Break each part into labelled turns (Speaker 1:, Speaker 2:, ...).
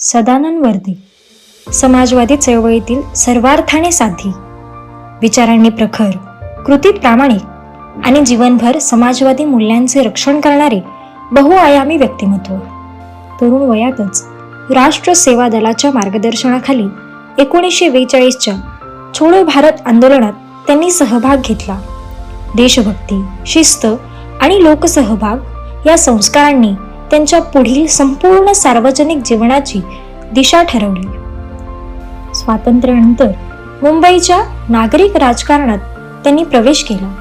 Speaker 1: सदानंद वर्दे समाजवादी चळवळीतील सर्वार्थाने साधी. विचारांनी प्रखर कृतीत प्रामाणिक आणि जीवनभर समाजवादी मूल्यांचे रक्षण करणारे बहुआयामी व्यक्तिमत्व. तरुण वयातच राष्ट्र सेवा दलाच्या मार्गदर्शनाखाली एकोणीसशे बेचाळीसच्या छोडो भारत आंदोलनात त्यांनी सहभाग घेतला. देशभक्ती शिस्त आणि लोकसहभाग या संस्कारांनी त्यांच्या पुढील संपूर्ण सार्वजनिक जीवनाची दिशा ठरवली. स्वातंत्र्यानंतर मुंबईच्या नागरिक राजकारणात त्यांनी प्रवेश केला.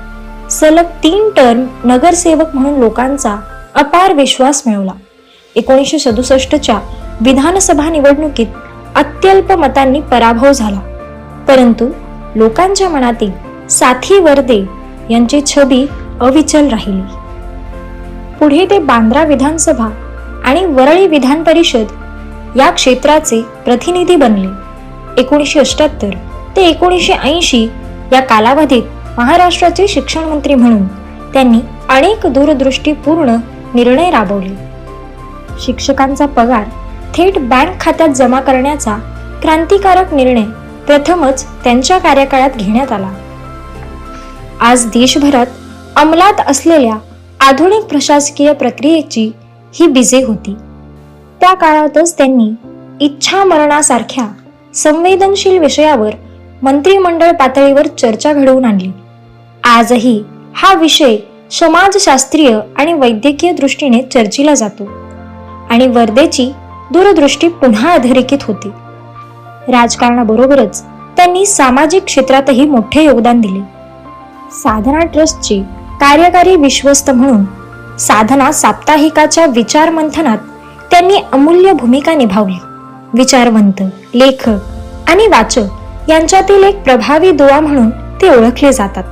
Speaker 1: सलग तीन टर्म नगरसेवक म्हणून लोकांचा अपार विश्वास मिळवला. एकोणीसशे सदुसष्टच्या विधानसभा निवडणुकीत अत्यल्प मतांनी पराभव झाला. परंतु लोकांच्या मनातील साथी वर्दे यांची छबी अविचल राहिली. पुढे ते बांद्रा विधानसभा आणि वरळी विधान परिषद या क्षेत्राचे प्रतिनिधी बनले. एकोणीसशे अष्ट्याहत्तर ते एकोणीसशे ऐंशी या कालावधीत महाराष्ट्राचे शिक्षण मंत्री म्हणून त्यांनी अनेक दूरदृष्टीपूर्ण निर्णय राबवले. शिक्षकांचा पगार थेट बँक खात्यात जमा करण्याचा क्रांतिकारक निर्णय प्रथमच त्यांच्या कार्यकाळात घेण्यात आला. आज देशभरात अंमलात असलेल्या आधुनिक प्रशासकीय प्रक्रियेची ही बिजे होती. त्या काळातच त्यांनी इच्छा मरणासारख्या संवेदनशील विषयावर मंत्रिमंडळ पातळीवर चर्चा घडवून आणली. आजही हा विषय समाजशास्त्रीय आणि वैद्यकीय दृष्टीने चर्चिला जातो आणि वर्देची दूरदृष्टी पुन्हा अधोरेखित होती. राजकारणाबरोबरच त्यांनी सामाजिक क्षेत्रातही मोठे योगदान दिले. साधना ट्रस्टची कार्यकारी विश्वस्त म्हणून साधना साप्ताहिकाच्या विचार मंथनात त्यांनी अमूल्य भूमिका निभावली. विचारवंत लेखक आणि वाचक यांच्यातील एक प्रभावी दुवा म्हणून ते ओळखले जातात.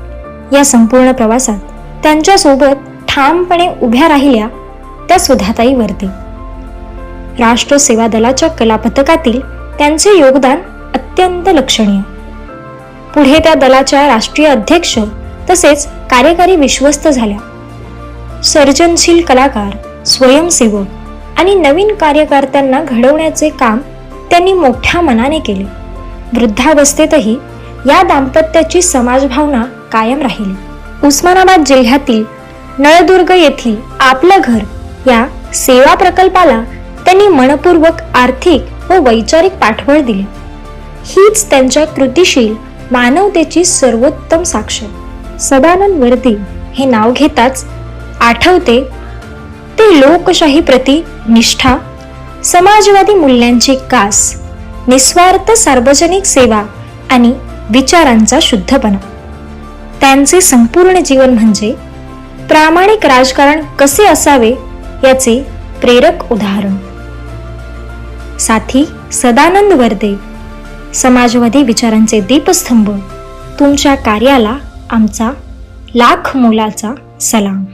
Speaker 1: या संपूर्ण प्रवासात त्यांच्यासोबत ठामपणे उभ्या राहिल्या त्या सुधाताई वर्ते राष्ट्र सेवा दलाच्या कलापथकातील त्यांचे योगदान अत्यंत लक्षणीय. पुढे त्या दलाच्या राष्ट्रीय अध्यक्ष तसेच कार्यकारी विश्वस्त झाल्या. सर्जनशील कलाकार स्वयंसेवक आणि नवीन कार्यकर्त्यांना घडवण्याचे काम त्यांनी मोठ्या मनाने केले. वृद्धावस्थेतही या दाम्पत्याची समाजभावना कायम राहिली. उस्मानाबाद जिल्ह्यातील नळदुर्ग येथील आपलं घर या सेवा प्रकल्पाला त्यांनी मनपूर्वक आर्थिक व वैचारिक पाठबळ दिले. हीच त्यांच्या कृतिशील मानवतेची सर्वोत्तम साक्ष. सदानंद वर्दे हे नाव घेताच आठवते ते लोकशाही प्रती निष्ठा समाजवादी मूल्यांची कास निस्वार्थ सार्वजनिक सेवा आणि विचारांचा शुद्धपणा. त्यांचे संपूर्ण जीवन म्हणजे प्रामाणिक राजकारण कसे असावे याचे प्रेरक उदाहरण. साथी सदानंद वर्दे समाजवादी विचारांचे दीपस्तंभ तुमच्या कार्याला आमचा लाख मोलाचा सलाम.